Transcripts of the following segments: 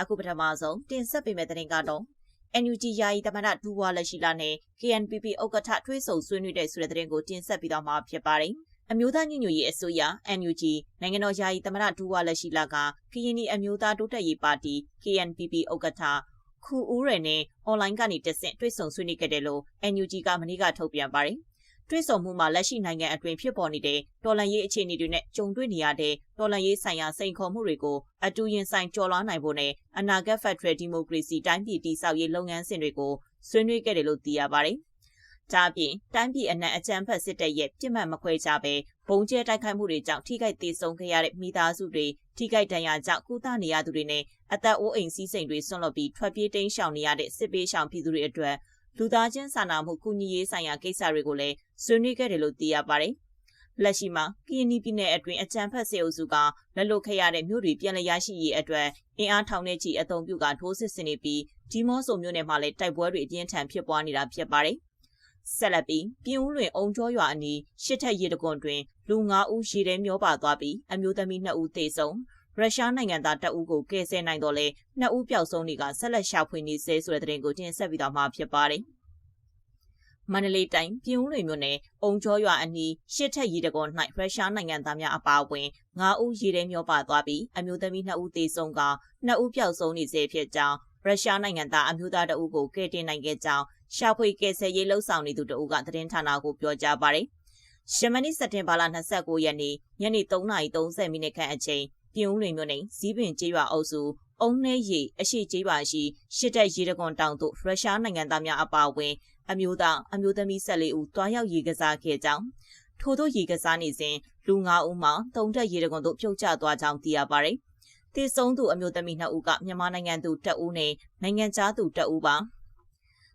အခုပထမဆုံးတင်ဆက်ပေးမယ့်သတင်းကတော့ NUG ယာယီတမန်တော်ဒူဝါလက်ရှိလာနဲ့ KNPP ဥက္ကဋ္ဌထွေးဆုံဆွေးနွေးတဲ့ဆိုတဲ့သတင်းကိုတင်ဆက်ပေးတော့မှာဖြစ်ပါတယ်။အမျိုးသားညီညွတ်ရေးအစိုးရ NUG နိုင်ငံတော်ယာယီတမန်တော်ဒူဝါလက်ရှိလာကကရင်နီအမျိုးသားတိုးတက်ရေးပါတီ KNPP ဥက္ကဋ္ဌခူဦးရယ်နဲ့အွန်လိုင်းကနေတဆင့်တွေ့ဆုံဆွေးနွေးခဲ့တယ်လို့ NUG ကမနေ့ကထုတ်ပြန်ပါတယ်။ တွေ့ဆုံမှုမှာလက်ရှိနိုင်ငံအတွင်းဖြစ်ပေါ်နေတဲ့တော်လှန်ရေးအခြေအနေတွေနဲ့ကြုံတွေ့နေရတဲ့တော်လှန်ရေးဆိုင်ရာစိန်ခေါ်မှုတွေကိုအတူရင်ဆိုင်ကျော်လွှားနိုင်ဖို့နဲ့အနာဂတ်ဖက်ဒရယ်ဒီမိုကရေစီတိုင်းပြည်တည်ဆောက်ရေးလုပ်ငန်းစဉ်တွေကိုဆွေးနွေးခဲ့တယ်လို့သိရပါတယ်။ဒါအပြင်တိုင်းပြည်အနှံ့အကြမ်းဖက်စစ်တပ်ရဲ့ပြစ်မှတ်မခွဲကြဘဲဘုံကျဲတိုက်ခိုက်မှုတွေကြောင့်ထိခိုက်ဒေဆုံးခဲ့ရတဲ့မိသားစုတွေထိခိုက်ဒဏ်ရာကြောင့်ကုသနေရသူတွေနဲ့အသက်အိုးအိမ်စည်းစိမ်တွေဆွန့်လွတ်ပြီးထွက်ပြေးတိမ်းရှောင်နေရတဲ့စစ်ပေးရှောင်ပြည်သူတွေအတွက် လူသားချင်းစာနာမှုကူညီရေးဆိုင်ရာကိစ္စတွေကိုလည်းဆွေးနွေးခဲ့တယ်လို့သိရပါတယ်။လက်ရှိမှာကီယနီပြည်နယ်အတွင်းအကြံဖက်စေအုပ်စုကလက်လွတ်ခဲ့ရတဲ့မြို့တွေပြည်လည်ရရှိရေးအတွက်အင်အားထောင်နဲ့ချီအုံပြုကထိုးစစ်ဆင်နေပြီးဒီမော့ဆိုမြို့နယ်မှာလည်းတိုက်ပွဲတွေအပြင်းထန်ဖြစ်ပွားနေတာဖြစ်ပါတယ်။ဆက်လက်ပြီးပြင်းဦးလွင်အုံကျော်ရွာအနီးရှစ်ထက်ရေတကွန်တွင်လူ9ဦးရေထဲမျောပါသွားပြီးအမျိုးသမီး2ဦးသေဆုံး ရုရှားနိုင်ငံသားတအုပ်ကိုကယ်ဆယ်နိုင်တော့လဲနှစ်ဦးပျောက်ဆုံးတွေကဆက်လက်ရှာဖွေနေဆဲဆိုတဲ့သတင်းကိုတင်ဆက်ပြီးတော့မှဖြစ်ပါတယ်။မန္တလေးတိုင်းပြည်ဦးလွင်မြို့နယ်အုံကျော်ရွာအနီးရှစ်ထက်ရီတကော၌ရုရှားနိုင်ငံသားများအပါအဝင်9ဦးရေထဲမျောပါသွားပြီးအမျိုးသမီး2ဦးသေဆုံးက2ဦးပျောက်ဆုံးနေဆဲဖြစ်ကြောင်းရုရှားနိုင်ငံသားအမျိုးသားတအုပ်ကိုကယ်တင်နိုင်ခဲ့ကြောင်းရှာဖွေကယ်ဆယ်ရေးလှုပ်ဆောင်နေသူတအုပ်ကသတင်းဌာနကိုပြောကြားပါတယ်။ရှမနီစက်တင်ဘာလ29ရက်နေ့ညနေ3:30မိနစ်ခန့်အချိန် ပြည်ဦးလွင်မြို့နယ်ဇီးပင်ကျေးရွာအုပ်စုအုံနှဲရီအရှိကျေးရွာရှိရှစ်တက်ရေတကွန်တောင်သို့ရုရှားနိုင်ငံသားများအပါအဝင်အမျိုးသားအမျိုးသမီး14ဦးတွားရောက်ရေကစားခဲ့ကြောင်းထို့သောရေကစားနေစဉ်လူ9ဦးမှတုံတက်ရေတကွန်သို့ပြုတ်ကျသွားကြောင်းသိရပါတယ်။တည်ဆုံးသူအမျိုးသမီး2ဦးကမြန်မာနိုင်ငံသူ2ဦးနဲ့နိုင်ငံခြားသူ2ဦးပါ။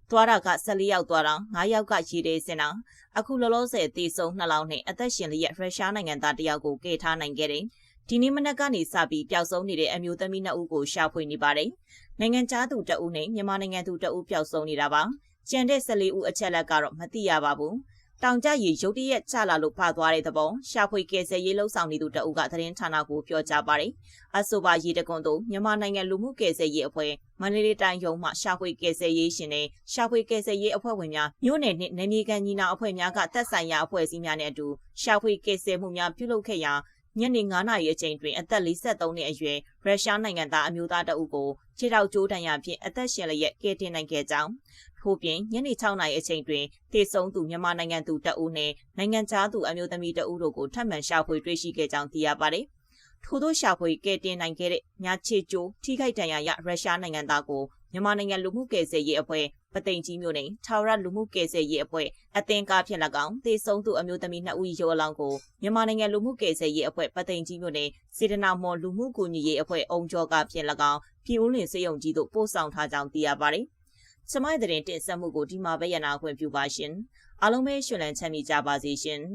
သွားတာက14ယောက်သွားတာ9ယောက်ကရေတဲစင်တာအခုလောလောဆယ်တည်ဆုံး2လောင်းနဲ့အသက်ရှင်လျက်ရုရှားနိုင်ငံသားတယောက်ကိုကယ်ထားနိုင်ခဲ့တယ်။ ဒီနေ့မနက်ကနေစပြီးပျောက်ဆုံးနေတဲ့အမျိုးသမီး2ဦးကိုရှာဖွေနေပါတယ်။နိုင်ငံခြားသူ2ဦးနဲ့မြန်မာနိုင်ငံသူ2ဦးပျောက်ဆုံးနေတာပါ။ကျန်တဲ့14ဦးအချက်လက်ကတော့မသိရပါဘူး။တောင်ကျရေရုတ်တရက်ချလာလို့ဖသွားတဲ့သဘောရှာဖွေကယ်ဆယ်ရေးလှုပ်ဆောင်နေသူတအုပ်ကသတင်းဌာနကိုပြောကြားပါတယ်။အဆိုပါရေတကွန်တို့မြန်မာနိုင်ငံလူမှုကယ်ဆယ်ရေးအဖွဲ့မန္တလေးတိုင်းရုံးမှရှာဖွေကယ်ဆယ်ရေးရှင်နဲ့ရှာဖွေကယ်ဆယ်ရေးအဖွဲ့ဝင်များမြို့နယ်နှင့်နယ်မြေကန်ညီနာအဖွဲ့များကသက်ဆိုင်ရာအဖွဲ့အစည်းများနဲ့အတူရှာဖွေကယ်ဆယ်မှုများပြုလုပ်ခဲ့ရာ ညနေ9နာရီအချိန်တွင်အသက်43နှစ်အရွယ်ရုရှားနိုင်ငံသားအမျိုးသားတအုပ်ကိုခြေထောက်ကျိုးဒဏ်ရာဖြင့်အသက်ရှင်လျက်ကယ်တင်နိုင်ခဲ့ကြောင်းထို့ပြင်ညနေ6နာရီအချိန်တွင်တေဆုံးသူမြန်မာနိုင်ငံသူတအုပ်နှင့်နိုင်ငံခြားသူအမျိုးသမီးတအုပ်တို့ကိုထပ်မံရှာဖွေတွေ့ရှိခဲ့ကြောင်းသိရပါတယ်။ထို့သောရှာဖွေကယ်တင်နိုင်ခဲ့တဲ့ညချေကျိုးထိခိုက်ဒဏ်ရာရရုရှားနိုင်ငံသားကို မြန်မာနိုင်ငံလူမှုကယ်ဆယ်ရေးအဖွဲ့ပသိမ်ကြီးမြို့နယ်ထာဝရလူမှုကယ်ဆယ်ရေးအဖွဲ့အသင်္ကားဖြင့်၎င်းတေဆုံးသူအမျိုးသမီး2ဦးရောအလောင်းကိုမြန်မာနိုင်ငံလူမှုကယ်ဆယ်ရေးအဖွဲ့ပသိမ်ကြီးမြို့နယ်စေတနာမော်လူမှုကူညီရေးအဖွဲ့အုံကျော်ကဖြင့်၎င်းပြည်ဦးလင်စေယုံကြီးတို့ပို့ဆောင်ထားကြောင်းသိရပါတယ်။စမိုင်းတဲ့တင်ဆက်မှုကိုဒီမှာပဲရနာခွင့်ပြုပါရှင်။အားလုံးပဲရှင်လန်းချမ်းမြေကြပါစေရှင်။